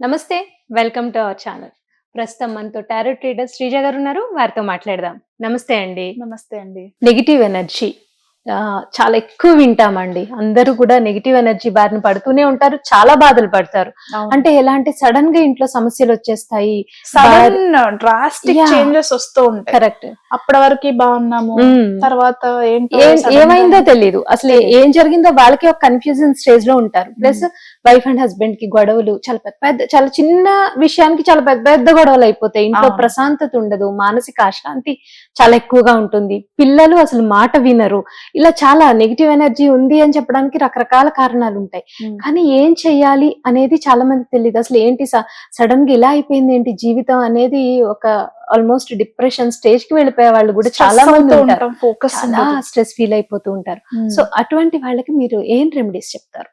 నమస్తే welcome to our channel. ప్రస్తుతం మనతో టారో ట్రేడర్ శ్రీజ గారు ఉన్నారు వారితో మాట్లాడదాం. నమస్తే అండి. నమస్తే అండి. నెగిటివ్ ఎనర్జీ చాలా ఎక్కువ వింటామండి. అందరూ కూడా నెగిటివ్ ఎనర్జీ బారిన పడుతూనే ఉంటారు చాలా బాధలు పడతారు. అంటే ఎలాంటి సడన్గా ఇంట్లో సమస్యలు వచ్చేస్తాయి సడన్ డ్రాస్టిక్. చేంజెస్ వస్తూ ఉంటాయి. కరెక్ట్ అప్పటి వరకు బాగున్నాము తర్వాత sudden గా- ఏమైందో తెలియదు అసలు ఏం జరిగిందో వాళ్ళకి ఒక కన్ఫ్యూజన్ స్టేజ్లో ఉంటారు. ప్లస్ వైఫ్ అండ్ హస్బెండ్కి గొడవలు చాలా పెద్ద పెద్ద చాలా చిన్న విషయానికి చాలా పెద్ద పెద్ద గొడవలు అయిపోతాయి. ఇంట్లో. ప్రశాంతత ఉండదు మానసిక అశాంతి చాలా ఎక్కువగా ఉంటుంది. పిల్లలు అసలు మాట వినరు. ఇలా చాలా నెగిటివ్ ఎనర్జీ ఉంది అని చెప్పడానికి రకరకాల కారణాలు ఉంటాయి. ఉమ్. కానీ ఏం చెయ్యాలి అనేది చాలా మందికి తెలియదు అసలు ఏంటి సడన్గా ఇలా అయిపోయింది ఏంటి జీవితం అనేది ఒక ఆల్మోస్ట్ డిప్రెషన్ స్టేజ్కి వెళ్ళిపోయే వాళ్ళు కూడా చాలా మంది ఉంటారు. ఉంటాం ఫోకస్ స్ట్రెస్ ఫీల్ అయిపోతూ ఉంటారు. సో అటువంటి వాళ్ళకి మీరు ఏం రెమెడీస్ చెప్తారు?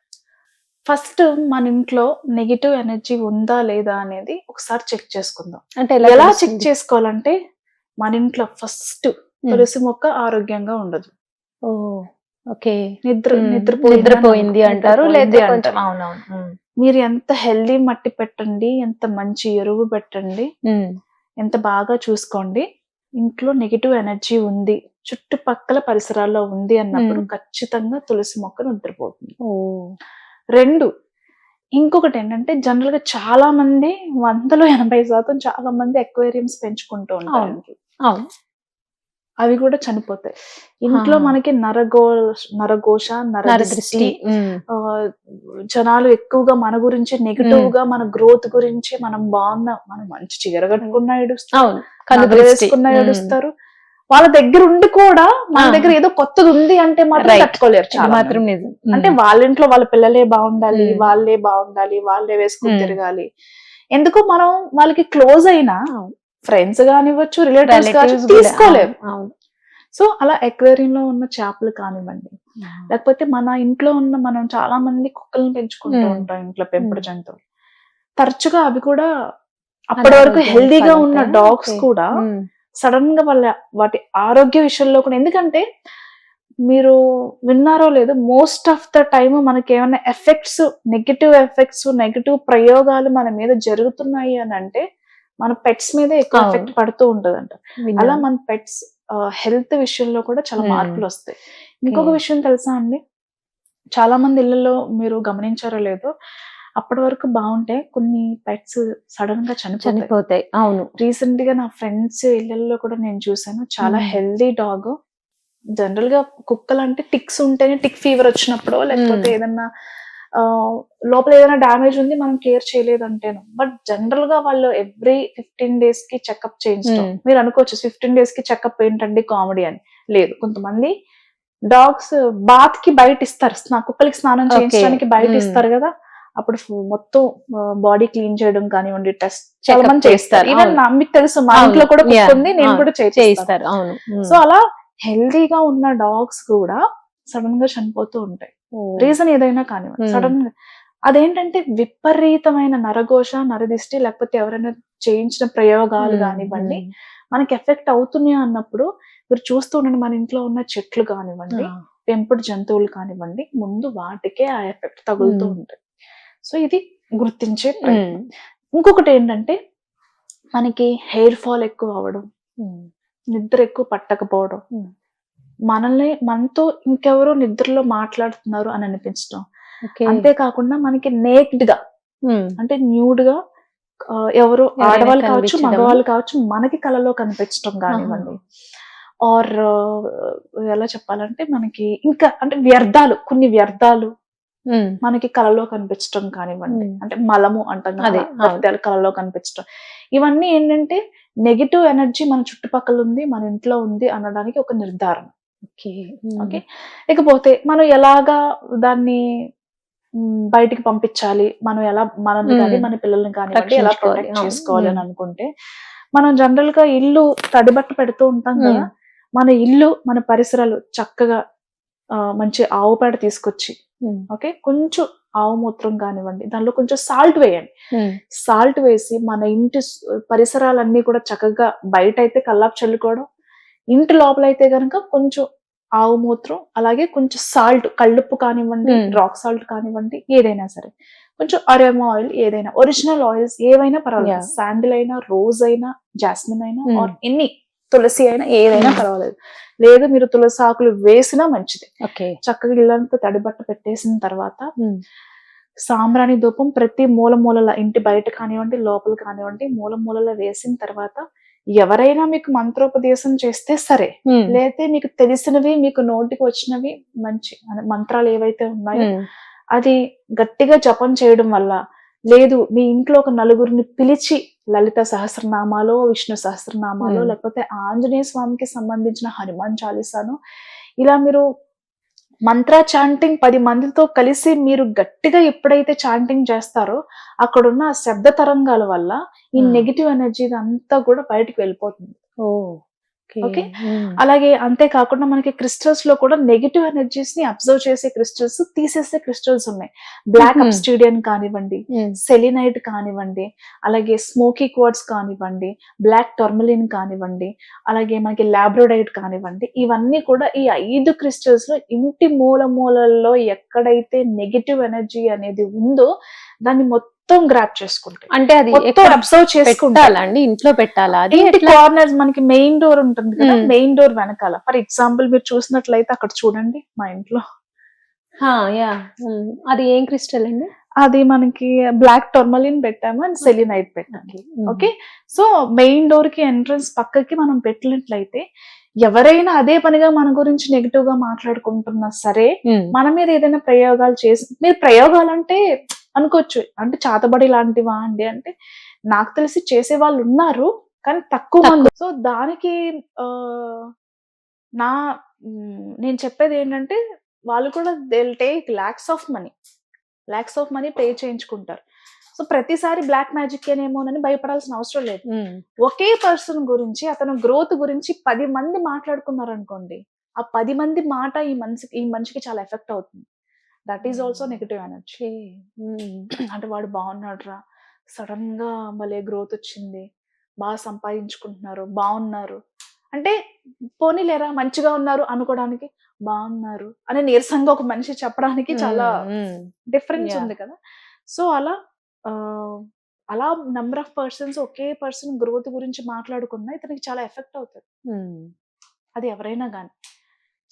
ఫస్ట్ మన ఇంట్లో నెగిటివ్ ఎనర్జీ ఉందా లేదా అనేది ఒకసారి చెక్ చేసుకుందాం. అంటే ఎలా చెక్ చేసుకోవాలంటే మన ఇంట్లో ఫస్ట్ తులసి మొక్క ఆరోగ్యంగా ఉండదు. ఓ ఓకే నిద్ర. నిద్రపోయింది నిద్రపోయింది అంటారు లేదా కొంచెం. అవునవును. మీరు ఎంత హెల్దీ మట్టి పెట్టండి ఎంత మంచి ఎరువు పెట్టండి. ఎంత బాగా చూసుకోండి ఇంట్లో నెగిటివ్ ఎనర్జీ ఉంది చుట్టుపక్కల పరిసరాల్లో ఉంది అన్నప్పుడు. ఖచ్చితంగా తులసి మొక్క నిద్రపోతుంది ఓ రెండు ఇంకొకటి ఏంటంటే జనరల్గా చాలా మంది వందలో ఎనభై శాతం చాలా మంది అక్వేరియంస్ పెంచుకుంటూ ఉంటారు అవి కూడా చనిపోతాయి ఇంట్లో. మనకి నరగో నరఘోష నరదృష్టి జనాలు ఎక్కువగా మన గురించి నెగిటివ్గా మన గ్రోత్ గురించి మనం బాగున్నా మనం మంచి చీర కట్టుకున్నా ఏడుస్తారు వేసుకున్నా. ఏడుస్తారు వాళ్ళ దగ్గర ఉండి కూడా మన. దగ్గర ఏదో కొత్తది ఉంది అంటే మాత్రం. తట్టుకోలేరు చాలా మాత్రం. నిజం. అంటే వాళ్ళ ఇంట్లో వాళ్ళ పిల్లలే బాగుండాలి. వాళ్ళే బాగుండాలి వాళ్ళే వేసుకుని. తిరగాలి ఎందుకు మనం వాళ్ళకి క్లోజ్ అయినా. ఫ్రెండ్స్ కానివ్వచ్చు రిలేటివ్స్ కావచ్చు అవును. సో అలా aquarium లో ఉన్న చేపలు కానివ్వండి లేకపోతే మన ఇంట్లో ఉన్న మనం చాలా మంది కుక్కలను పెంచుకుంటూ. ఉంటాం ఇంట్లో పెంపుడు. జంతువులు తరచుగా అవి కూడా అప్పటి వరకు హెల్దీగా ఉన్న? డాగ్స్. కూడా. సడన్గా వాళ్ళ వాటి ఆరోగ్య విషయంలో కూడా ఎందుకంటే మీరు విన్నారో లేదో మోస్ట్ ఆఫ్ ద టైమ్ మనకి ఏమైనా ఎఫెక్ట్స్ నెగిటివ్ ఎఫెక్ట్స్ నెగిటివ్ ప్రయోగాలు మన మీద జరుగుతున్నాయి అని అంటే మన పెట్స్ మీద ఎక్కువ. ఎఫెక్ట్ పడుతూ ఉంటదంట. అలా మన పెట్స్ హెల్త్ విషయంలో కూడా చాలా. మార్పులు వస్తాయి ఇంకొక. విషయం తెలుసా అండి చాలా మంది ఇళ్ళలో మీరు గమనించారో లేదో అప్పటి వరకు బాగుంటే కొన్ని పెట్స్ సడన్గా చనిపోతాయి అవును రీసెంట్గా నా ఫ్రెండ్స్ ఇళ్ళలో కూడా నేను చూసాను చాలా. హెల్దీ డాగ్ జనరల్గా కుక్కలు అంటే టిక్స్ ఉంటేనే టిక్ ఫీవర్ వచ్చినప్పుడు లేకపోతే. ఏదన్నా లోపల ఏదైనా డ్యామేజ్ ఉంది మనం కేర్ చేయలేదు అంటేను బట్ జనరల్గా వాళ్ళు ఎవ్రీ ఫిఫ్టీన్ డేస్కి చెకప్ చేయించడం Hmm. మీరు అనుకోవచ్చు ఫిఫ్టీన్ డేస్కి చెకప్ ఏంటండి కామెడీ అని లేదు కొంతమంది డాగ్స్ బాత్కి బయట ఇస్తారు కుక్కలకి స్నానం. చేయించడానికి బయట Hmm. ఇస్తారు కదా అప్పుడు మొత్తం బాడీ క్లీన్ చేయడం కానివ్వండి టెస్ట్ చాలా మంది చేస్తారు ఈవెన్. మీకు తెలుసు మా. ఇంట్లో కూడా. ఉంది నేను. కూడా చేయిస్తారు. సో అలా హెల్దీగా ఉన్న డాగ్స్ కూడా సడన్గా చనిపోతూ ఉంటాయి. రీజన్ ఏదైనా కానివ్వండి Hmm. సడన్గా అదేంటంటే విపరీతమైన నరఘోష నరదిష్టి లేకపోతే ఎవరైనా చేయించిన ప్రయోగాలు ఉమ్, కానివ్వండి ఉమ్. మనకి ఎఫెక్ట్ అవుతున్నాయి అన్నప్పుడు మీరు చూస్తూ ఉండండి మన ఇంట్లో ఉన్న చెట్లు కానివ్వండి ఆ. పెంపుడు జంతువులు కానివ్వండి ముందు వాటికే ఆ ఎఫెక్ట్ తగులుతూ Hmm. ఉంటాయి సో ఇది గుర్తించే. ఇంకొకటి ఏంటంటే మనకి హెయిర్ ఫాల్ ఎక్కువ అవ్వడం. నిద్ర ఎక్కువ పట్టకపోవడం Hmm. మనల్ని మనతో ఇంకెవరో నిద్రలో మాట్లాడుతున్నారు అని అనిపించడం. అంతేకాకుండా మనకి నేక్డ్గా. అంటే న్యూడ్గా ఎవరో ఆడవాళ్ళు కావచ్చు. మగవాళ్ళు కావచ్చు మనకి కలలో కనిపించడం కానివ్వండి ఆర్ ఎలా చెప్పాలంటే మనకి ఇంకా అంటే వ్యర్థాలు కొన్ని వ్యర్థాలు. మనకి కలలో కనిపించడం కానివ్వండి. అంటే మలము అంటాం వ్యర్థాలు కలలో కనిపించడం ఇవన్నీ ఏంటంటే నెగిటివ్ ఎనర్జీ మన చుట్టుపక్కల ఉంది మన ఇంట్లో ఉంది అనడానికి ఒక నిర్ధారణ. ఓకే ఇకపోతే మనం ఎలాగా దాన్ని బయటికి పంపించాలి మనం ఎలా మనల్ని. కానీ మన పిల్లల్ని కానివ్వండి ఎలా ప్రొటెక్ట్. చేసుకోవాలి అని. అనుకుంటే మనం జనరల్గా ఇల్లు తడిబట్ట పెడుతూ ఉంటాం కదా. మన ఇల్లు మన పరిసరాలు చక్కగా మంచి ఆవు పేడ తీసుకొచ్చి. ఓకే కొంచెం ఆవు మూత్రం కానివ్వండి దానిలో కొంచెం సాల్ట్ వేయండి. సాల్ట్ వేసి మన ఇంటి పరిసరాలన్నీ కూడా చక్కగా బయట అయితే కల్లాపు చల్లుకోవడం ఇంటి లోపల అయితే గనక కొంచెం ఆవు మూత్రం అలాగే కొంచెం సాల్ట్ కళ్ళుప్పు కానివ్వండి Hmm. రాక్ సాల్ట్ కానివ్వండి ఏదైనా సరే కొంచెం అరోమా ఆయిల్ ఏదైనా ఒరిజినల్ ఆయిల్స్ ఏవైనా పర్వాలేదు. శాండిల్ అయినా రోజ్ అయినా జాస్మిన్ అయినా Hmm. ఆర్ ఎన్ని తులసి అయినా ఏదైనా Hmm. పర్వాలేదు లేదు మీరు తులసి ఆకులు వేసినా మంచిది ఓకే చక్కగా ఇల్లంతా తడిబట్ట పెట్టేసిన తర్వాత సాంబ్రాణి ధూపం ప్రతి మూల మూలల ఇంటి బయట కానివ్వండి లోపల కానివ్వండి మూల మూలల వేసిన తర్వాత ఎవరైనా మీకు మంత్రోపదేశం చేస్తే సరే. లేతే మీకు తెలిసినవి మీకు నోటికి వచ్చినవి మంచి మంత్రాలు ఏవైతే ఉన్నాయో అది గట్టిగా జపం చేయడం వల్ల లేదు మీ ఇంట్లో ఒక నలుగురిని పిలిచి లలిత సహస్రనామాలో విష్ణు సహస్రనామాలో. లేకపోతే ఆంజనేయ స్వామికి సంబంధించిన హనుమాన్ చాలీసాను ఇలా మీరు మంత్ర చాంటింగ్ పది మందితో కలిసి మీరు గట్టిగా ఎప్పుడైతే చాంటింగ్ చేస్తారో అక్కడున్న శబ్ద తరంగాల వల్ల ఈ. నెగిటివ్ ఎనర్జీ అంతా కూడా బయటికి వెళ్ళిపోతుంది ఓ Okay. అలాగే అంతేకాకుండా మనకి క్రిస్టల్స్లో కూడా నెగిటివ్ ఎనర్జీస్ని అబ్జర్వ్ చేసే క్రిస్టల్స్ తీసేసే క్రిస్టల్స్ ఉన్నాయి బ్లాక్. అబ్స్టీడియన్ కానివ్వండి సెలినైట్ కానివ్వండి అలాగే స్మోకీ క్వార్డ్స్ కానివ్వండి బ్లాక్ టర్మలిన్ కానివ్వండి అలాగే మనకి లాబ్రోడైట్ కానివ్వండి ఇవన్నీ కూడా ఈ ఐదు క్రిస్టల్స్లో ఇంటి మూల మూలల్లో ఎక్కడైతే నెగిటివ్ ఎనర్జీ అనేది ఉందో దాన్ని మొత్తం గ్రాప్ చేసుకుంటాయి. అంటే అది మొత్తం అబ్జర్వ్ చేసుకుంటారు పెట్టాలండి? ఇంట్లో పెట్టాలా? అది ఇంటి? కార్నర్స్ మనకి మెయిన్ డోర్ ఉంటుంది కదా. మెయిన్ డోర్ వెనకాల. ఫర్ ఎగ్జాంపుల్ మీరు చూసినట్లయితే అక్కడ చూడండి మా ఇంట్లో. హా, యా. అది ఏం క్రిస్టల్ అండి? అది మనకి బ్లాక్ టర్మలిన్ పెట్టాము అండ్ సెలినైట్ పెట్టాము. ఓకే సో మెయిన్ డోర్కి ఎంట్రన్స్ పక్కకి మనం పెట్టినట్లయితే ఎవరైనా అదే పనిగా మన గురించి నెగిటివ్గా మాట్లాడుకుంటున్నా సరే. మన మీద ఏదైనా ప్రయోగాలు చేసి మీరు ప్రయోగాలు అంటే అనుకోవచ్చు. అంటే చాతబడి లాంటివా అండి? అంటే నాకు తెలిసి చేసే వాళ్ళు ఉన్నారు కానీ తక్కువ మంది. సో దానికి నా నేను చెప్పేది ఏంటంటే వాళ్ళు కూడా they take lakhs of money lakhs of money pay చేయించుకుంటారు. సో ప్రతిసారి బ్లాక్ మ్యాజిక్ ఏమోనని భయపడాల్సిన అవసరం లేదు. ఒకే పర్సన్ గురించి అతను గ్రోత్ గురించి పది మంది మాట్లాడుకున్నారు అనుకోండి ఆ పది మంది మాట ఈ మనిషికి ఈ మనిషికి చాలా ఎఫెక్ట్ అవుతుంది. That is also negative energy. అంటే వాడు బాగున్నాడు రా సడన్గా భలే గ్రోత్ వచ్చింది. బాగా సంపాదించుకుంటున్నారు. బాగున్నారు. అంటే పోనీలేరా మంచిగా ఉన్నారు అనుకోవడానికి బాగున్నారు అని నీరసంగా ఒక మనిషి చెప్పడానికి చాలా. Difference Yeah. ఉంది కదా. సో అలా అలా నెంబర్ ఆఫ్ పర్సన్స్ ఒకే పర్సన్ గ్రోత్ గురించి మాట్లాడుకున్నా ఇతనికి చాలా ఎఫెక్ట్ అవుతుంది. ఉమ్. అది ఎవరైనా కానీ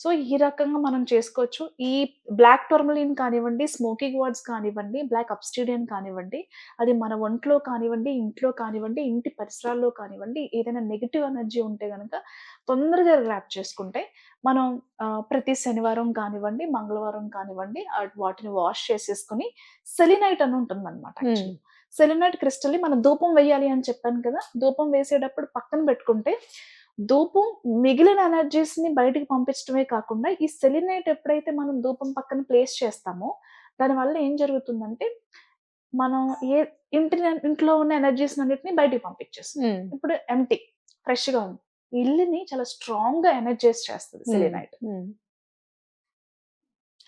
సో ఈ రకంగా మనం చేసుకోవచ్చు ఈ బ్లాక్ టర్మలిన్ కానివ్వండి స్మోకీ వార్డ్స్ కానివ్వండి బ్లాక్ అబ్స్టీడియన్ కానివ్వండి అది మన ఒంట్లో కానివ్వండి ఇంట్లో కానివ్వండి ఇంటి పరిసరాల్లో కానివ్వండి ఏదైనా నెగిటివ్ ఎనర్జీ ఉంటే కనుక తొందరగా ర్యాప్ చేసుకుంటే మనం ప్రతి శనివారం కానివ్వండి మంగళవారం కానివ్వండి వాటిని వాష్ చేసేసుకుని సెలినైట్ అని ఉంటుంది అనమాట. సెలినైట్ క్రిస్టల్ మనం ధూపం వేయాలి అని చెప్పాను కదా ధూపం వేసేటప్పుడు పక్కన పెట్టుకుంటే ధూపం మిగిలిన ఎనర్జీస్ని బయటికి పంపించడమే కాకుండా ఈ సెలినైట్ ఎప్పుడైతే మనం ధూపం పక్కన ప్లేస్ చేస్తామో దానివల్ల ఏం జరుగుతుందంటే మనం ఏ ఇంటి ఇంట్లో ఉన్న ఎనర్జీస్ అన్నిటిని బయటికి పంపించేస్తుంది ఉమ్. ఇప్పుడు ఎంటీ ఫ్రెష్గా ఉంది ఇల్లుని చాలా స్ట్రాంగ్గా ఎనర్జైజ్ చేస్తుంది సెలినైట్.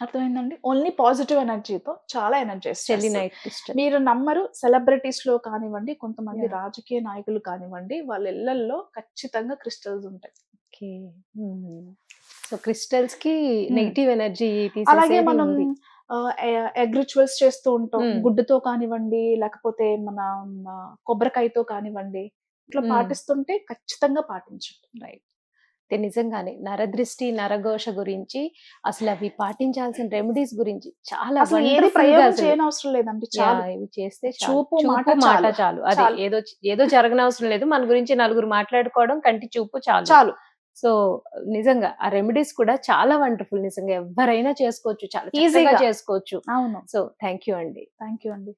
అర్థమైందండి? ఓన్లీ పాజిటివ్ ఎనర్జీతో చాలా క్రిస్టల్ మీరు నమ్మరు సెలబ్రిటీస్లో కానివ్వండి కొంతమంది. రాజకీయ నాయకులు కానివ్వండి వాళ్ళ ఇళ్ళలో ఖచ్చితంగా క్రిస్టల్స్ ఉంటాయి. ఓకే. సో క్రిస్టల్స్కి నెగిటివ్ ఎనర్జీ అలాగే మనం ఎగ్ రిచువల్స్ చేస్తూ ఉంటాం. గుడ్డుతో కానివ్వండి లేకపోతే మన కొబ్బరికాయతో కానివ్వండి ఇట్లా. పాటిస్తుంటే ఖచ్చితంగా పాటించండి రైట్ నిజంగానే నరదృష్టి నరఘోష గురించి అసలు అవి పాటించాల్సిన రెమెడీస్ గురించి చాలా అవసరం లేదండి ఇవి చేస్తే. చూపు, మాట మాట చాలు. అదే. ఏదో ఏదో జరగనవసరం లేదు. మన గురించి నలుగురు మాట్లాడుకోవడం కంటి చూపు చాలు. చాలు. సో నిజంగా ఆ రెమెడీస్ కూడా చాలా వండర్ఫుల్ నిజంగా ఎవరైనా చేసుకోవచ్చు. చాలా ఈజీగా. చేసుకోవచ్చు. అవును. సో థ్యాంక్ యూ అండి. థ్యాంక్ యూ అండి.